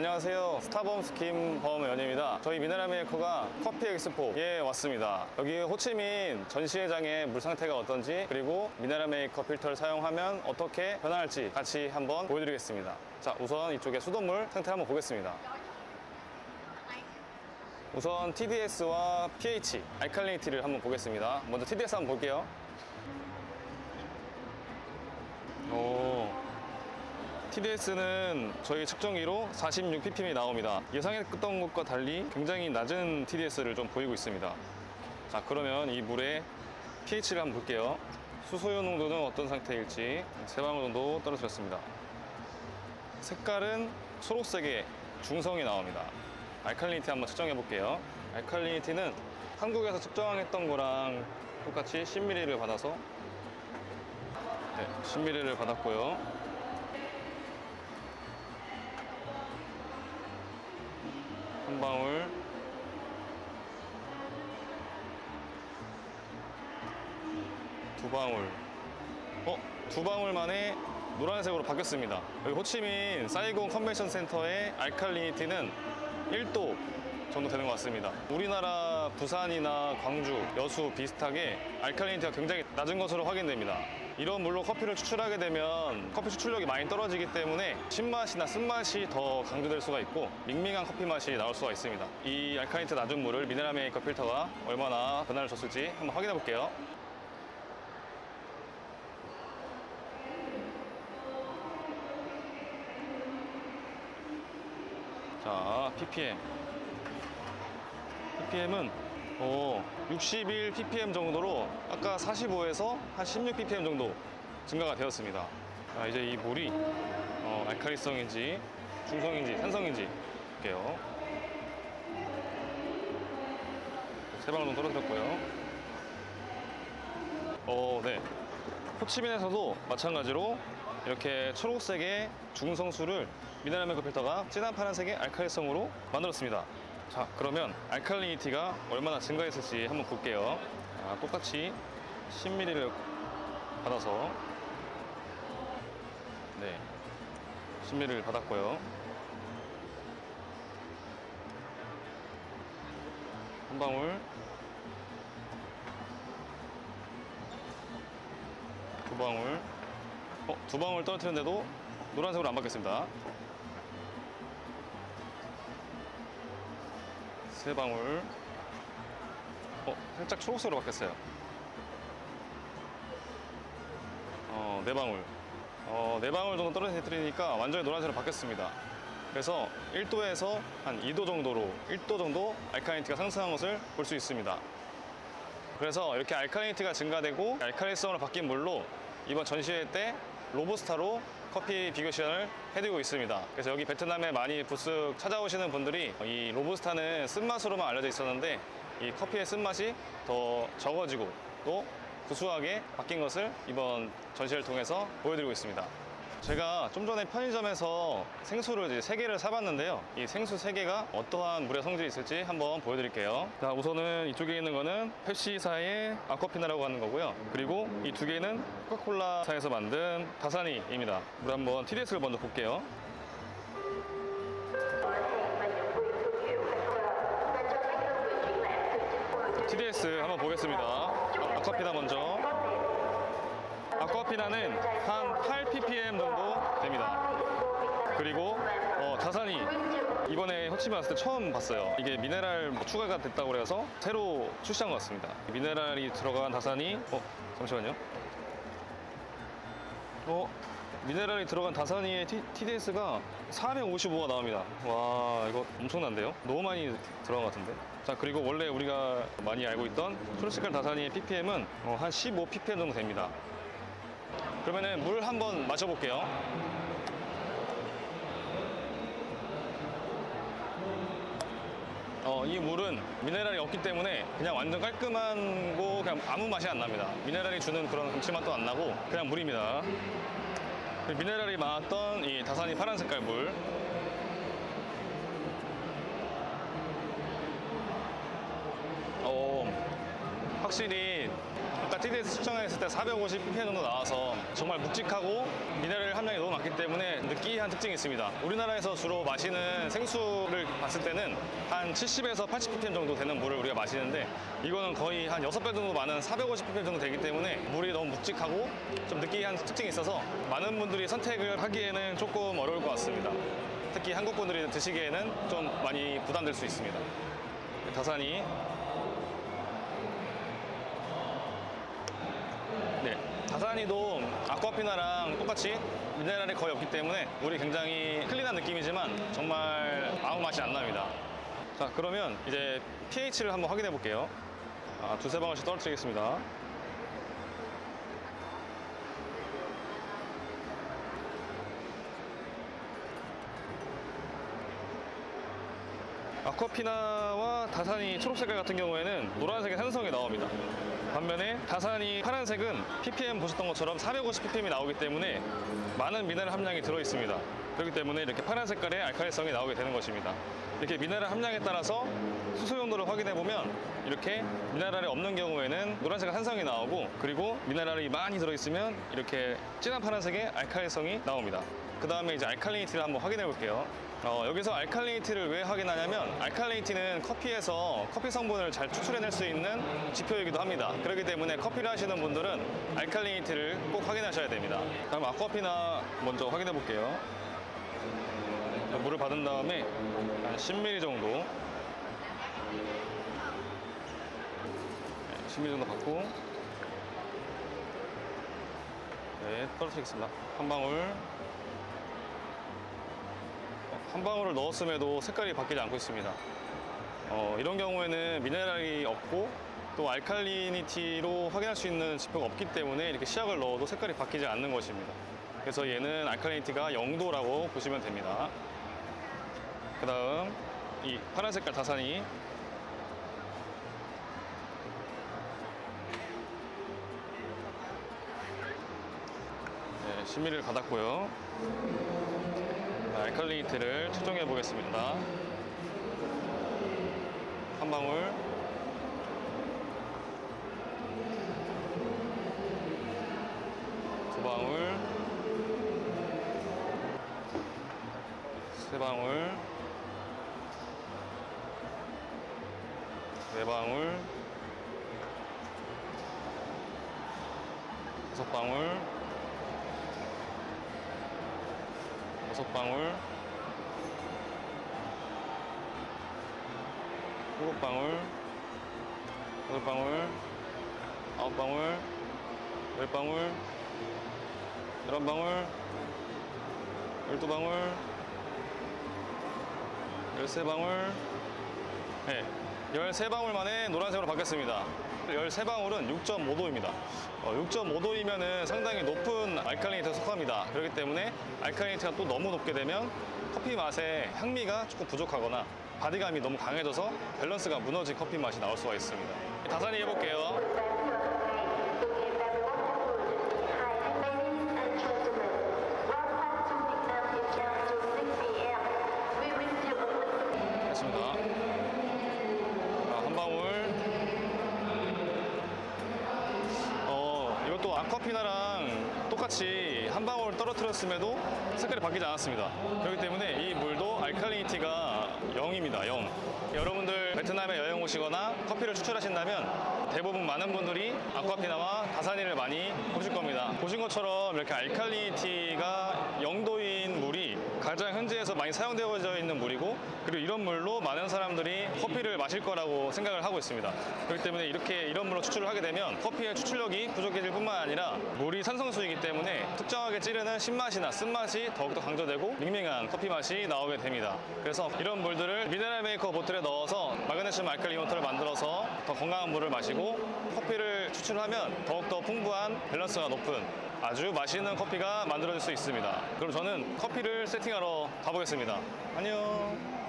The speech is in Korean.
안녕하세요. 스타범스 김범연입니다. 저희 미네랄메이커가 커피 엑스포에 왔습니다. 여기 호치민 전시회장의 물 상태가 어떤지 그리고 미네랄메이커 필터를 사용하면 어떻게 변화할지 같이 한번 보여드리겠습니다. 자, 우선 이쪽에 수돗물 상태 한번 보겠습니다. 우선 TDS와 pH, 알칼리니티를 한번 보겠습니다. 먼저 TDS 한번 볼게요. 오, TDS는 저희 측정기로 46 ppm이 나옵니다. 예상했던 것과 달리 굉장히 낮은 TDS를 좀 보이고 있습니다. 자, 그러면 이 물의 pH를 한번 볼게요. 수소유 농도는 어떤 상태일지 세 방울 정도 떨어뜨렸습니다. 색깔은 초록색의 중성이 나옵니다. 알칼리니티 한번 측정해 볼게요. 알칼리니티는 한국에서 측정했던 거랑 똑같이 10ml를 받아서 네, 10ml를 받았고요. 한 방울. 두 방울. 어? 두 방울 만에 노란색으로 바뀌었습니다. 여기 호치민 사이공 컨벤션 센터의 알칼리니티는 1도 정도 되는 것 같습니다. 우리나라 부산이나 광주, 여수 비슷하게 알칼리니티가 굉장히 낮은 것으로 확인됩니다 이런 물로 커피를 추출하게 되면 커피 추출력이 많이 떨어지기 때문에 신맛이나 쓴맛이 더 강조될 수가 있고 밍밍한 커피 맛이 나올 수가 있습니다 이 알칼리니티 낮은 물을 미네랄 메이커 필터가 얼마나 변화를 줬을지 한번 확인해 볼게요 자, ppm. ppm은 오, 61 ppm 정도로 아까 45에서 한 16 ppm 정도 증가가 되었습니다. 자, 이제 이 물이 어, 알칼리성인지 중성인지 산성인지 볼게요. 세 방울 정도 떨어뜨렸고요. 어, 네. 호치민에서도 마찬가지로 이렇게 초록색의 중성수를 미네랄 메이커 필터가 진한 파란색의 알칼리성으로 만들었습니다. 자, 그러면 알칼리니티가 얼마나 증가했을지 한번 볼게요. 자, 똑같이 10ml를 받아서 네, 10ml를 받았고요. 한 방울 두 방울 어, 두 방울 떨어뜨렸는데도 노란색으로 안 바뀌었습니다. 세 방울. 어, 살짝 초록색으로 바뀌었어요. 어, 네 방울. 어, 네 방울 정도 떨어뜨리니까 완전히 노란색으로 바뀌었습니다. 그래서 1도에서 한 2도 정도로 1도 정도 알카리니티가 상승한 것을 볼 수 있습니다. 그래서 이렇게 알칼리니티가 증가되고 알칼리성으로 바뀐 물로 이번 전시회 때 로부스타로 커피 비교 시연을 해드리고 있습니다. 그래서 여기 베트남에 많이 부스 찾아오시는 분들이 이 로부스타는 쓴맛으로만 알려져 있었는데 이 커피의 쓴맛이 더 적어지고 또 구수하게 바뀐 것을 이번 전시회를 통해서 보여드리고 있습니다. 제가 좀 전에 편의점에서 생수를 이제 3개를 사봤는데요. 이 생수 3개가 어떠한 물의 성질이 있을지 한번 보여드릴게요. 자, 우선은 이쪽에 있는 거는 펩시사의 아쿠아피나라고 하는 거고요. 그리고 이 두 개는 코카콜라사에서 만든 다사니입니다. 우리 한번 TDS를 먼저 볼게요. TDS 한번 보겠습니다. 아쿠아피나 먼저. 아쿠아피나는 한 8 ppm 정도 됩니다. 그리고 어, 다산이 이번에 호치민 왔을 때 처음 봤어요. 이게 미네랄 뭐 추가가 됐다고 그래서 새로 출시한 것 같습니다. 미네랄이 들어간 다산이 어 잠시만요. 어 미네랄이 들어간 다산이의 TDS가 455가 나옵니다. 와 이거 엄청난데요? 너무 많이 들어간 것 같은데. 자 그리고 원래 우리가 많이 알고 있던 초록색깔 다산이의 ppm은 어, 한 15 ppm 정도 됩니다. 그러면은 물 한번 마셔볼게요. 어, 이 물은 미네랄이 없기 때문에 그냥 완전 깔끔하고 그냥 아무 맛이 안 납니다. 미네랄이 주는 그런 감칠맛도 안 나고 그냥 물입니다. 그 미네랄이 많았던 이 다산이 파란 색깔 물. 어, 확실히 아까 TDS 측정했을 때 450 ppm 정도 나와서 정말 묵직하고 미네랄 함량이 너무 많기 때문에 느끼한 특징이 있습니다. 우리나라에서 주로 마시는 생수를 봤을 때는 한 70에서 80 ppm 정도 되는 물을 우리가 마시는데 이거는 거의 한 6배 정도 많은 450 ppm 정도 되기 때문에 물이 너무 묵직하고 좀 느끼한 특징이 있어서 많은 분들이 선택을 하기에는 조금 어려울 것 같습니다. 특히 한국 분들이 드시기에는 좀 많이 부담될 수 있습니다. 다산이 네, 다산이도 아쿠아피나랑 똑같이 미네랄이 거의 없기 때문에 물이 굉장히 클린한 느낌이지만 정말 아무 맛이 안 납니다. 자, 그러면 이제 pH를 한번 확인해 볼게요. 아, 두세 방울씩 떨어뜨리겠습니다. 아쿠아피나와 다산이 초록색깔 같은 경우에는 노란색의 산성이 나옵니다. 반면에 다산이 파란색은 ppm 보셨던 것처럼 450 ppm이 나오기 때문에 많은 미네랄 함량이 들어 있습니다. 그렇기 때문에 이렇게 파란 색깔의 알칼리성이 나오게 되는 것입니다. 이렇게 미네랄 함량에 따라서 수소 용도를 확인해 보면 이렇게 미네랄이 없는 경우에는 노란색 산성이 나오고 그리고 미네랄이 많이 들어 있으면 이렇게 진한 파란색의 알칼리성이 나옵니다. 그 다음에 이제 알칼리니티를 한번 확인해 볼게요. 어, 여기서 알칼리니티를 왜 확인하냐면 알칼리니티는 커피에서 커피 성분을 잘 추출해낼 수 있는 지표이기도 합니다. 그렇기 때문에 커피를 하시는 분들은 알칼리니티를 꼭 확인하셔야 됩니다. 다음 아쿠아피나 먼저 확인해 볼게요. 물을 받은 다음에 한 10ml 정도 네, 10ml 정도 받고 네, 떨어뜨리겠습니다. 한 방울 어, 한 방울을 넣었음에도 색깔이 바뀌지 않고 있습니다. 어, 이런 경우에는 미네랄이 없고 또 알칼리니티로 확인할 수 있는 지표가 없기 때문에 이렇게 시약을 넣어도 색깔이 바뀌지 않는 것입니다. 그래서 얘는 알칼리니티가 0도라고 보시면 됩니다. 그 다음 이 파란 색깔 다산이 네, 10ml를 받았고요. 알칼리니티를 측정해 보겠습니다. 한 방울. 두 방울. 세 방울. 네 방울. 다섯 방울 여섯 방울. 일곱 방울. 여덟 방울. 아홉 방울. 열 방울. 열한 방울. 열두 방울. 열세 방울. 네, 13방울 만에 노란색으로 바뀌었습니다. 13방울은 6.5도입니다. 6.5도이면 상당히 높은 알칼리니티에 속합니다. 그렇기 때문에 알칼리니티가 또 너무 높게 되면 커피 맛의 향미가 조금 부족하거나 바디감이 너무 강해져서 밸런스가 무너진 커피 맛이 나올 수가 있습니다. 다산이 해볼게요. 됐습니다. 자, 한 방울. 아쿠아피나랑 똑같이 한 방울 떨어뜨렸음에도 색깔이 바뀌지 않았습니다. 그렇기 때문에 이 물도 알칼리니티가 0입니다. 0. 여러분들 베트남에 여행 오시거나 커피를 추출하신다면 대부분 많은 분들이 아쿠아피나와 다산이를 많이 보실 겁니다. 보신 것처럼 이렇게 알칼리니티가 0도인 물이 가장 현지에서 많이 사용되어져 있는 물이고 그리고 이런 물로 많은 사람들이 커피를 마실 거라고 생각을 하고 있습니다. 그렇기 때문에 이렇게 이런 물로 추출을 하게 되면 커피의 추출력이 부족해질 뿐만 아니라 물이 산성수이기 때문에 특정하게 찌르는 신맛이나 쓴맛이 더욱더 강조되고 밍밍한 커피 맛이 나오게 됩니다. 그래서 이런 물들을 미네랄 메이커 보틀에 넣어서 마그네슘 알칼리 워터를 만들어서 더 건강한 물을 마시고 추출하면 더욱더 풍부한 밸런스가 높은 아주 맛있는 커피가 만들어질 수 있습니다. 그럼 저는 커피를 세팅하러 가보겠습니다. 안녕.